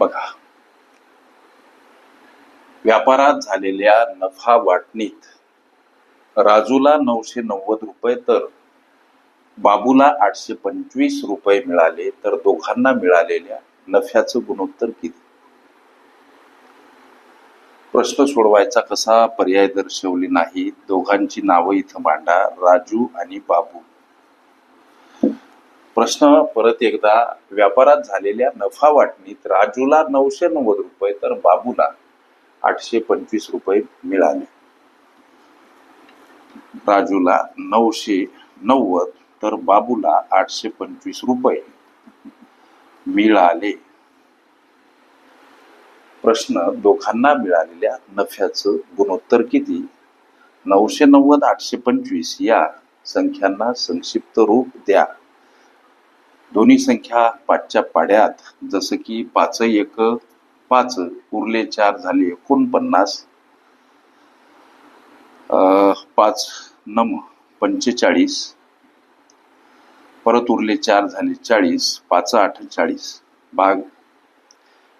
बघा. व्यापारात झालेल्या नफा वाटणीत राजूला नऊशे नव्वद रुपये तर बाबूला आठशे पंचवीस रुपये मिळाले तर दोघांना मिळालेल्या नफ्याचं गुणोत्तर किती? प्रश्न सोडवायचा कसा? पर्याय दर्शवले नाही दोघांची नावं इथं मांडा. राजू आणि बाबू. प्रश्न परत एकदा व्यापारात झालेल्या नफा वाटणीत राजूला नऊशे नव्वद रुपये तर बाबूला आठशे पंचवीस रुपये मिळाले. राजूला नऊशे नव्वद तर बाबूला आठशे पंचवीस रुपये मिळाले. प्रश्न दोघांना मिळालेल्या नफ्याचं गुणोत्तर किती? नऊशे नव्वद आठशे पंचवीस या संख्यांना संक्षिप्त रूप द्या. दोन्ही संख्या पाचच्या पाड्यात जसं की पाच एक पाच उरले चार झाले एकोणपन्नास. अं, पाच नम पंचेचाळीस. परत उरले चार झाले चाळीस. पाच आठ चाळीस. भाग.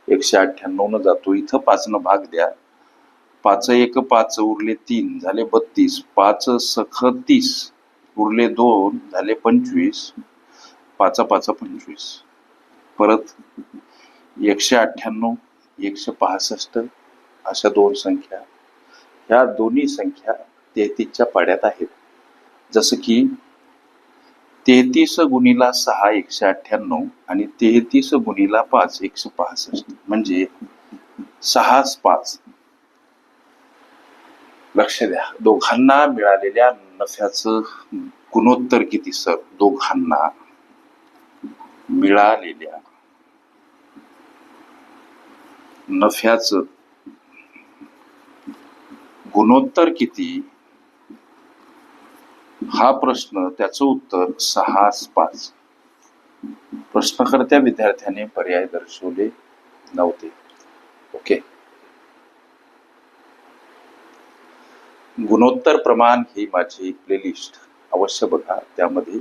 एकशे अठ्ठ्याण्णव न जातो. इथं पाच न भाग द्या. पाच एक पाच उरले तीन. झाले बत्तीस. पाच सख तीस. उरले दोन. झाले पंचवीस. पाचा पाचा पंचवीस परत एकशे अठ्ठ्याण्णव एकशे पासष्ट अशा दोन संख्या. ह्या दोन्ही संख्या तेहतीसच्या पाड्यात आहेत. जसं की तेहतीस गुणीला सहा एकशे अठ्ठ्याण्णव आणि तेहतीस गुणीला पाच एकशे पासष्ट. म्हणजे सहा पाच. लक्ष द्या. दोघांना मिळालेल्या नफ्याचं गुणोत्तर किती सर? दोघांना मिळालेल्या. नफ्याचं गुणोत्तर किती? हा प्रश्न त्याचं उत्तर सहा पाच. प्रश्नकर्त्या विद्यार्थ्याने पर्याय दर्शवले नव्हते. ओके. गुणोत्तर प्रमाण ही माझी प्लेलिस्ट अवश्य बघा त्यामध्ये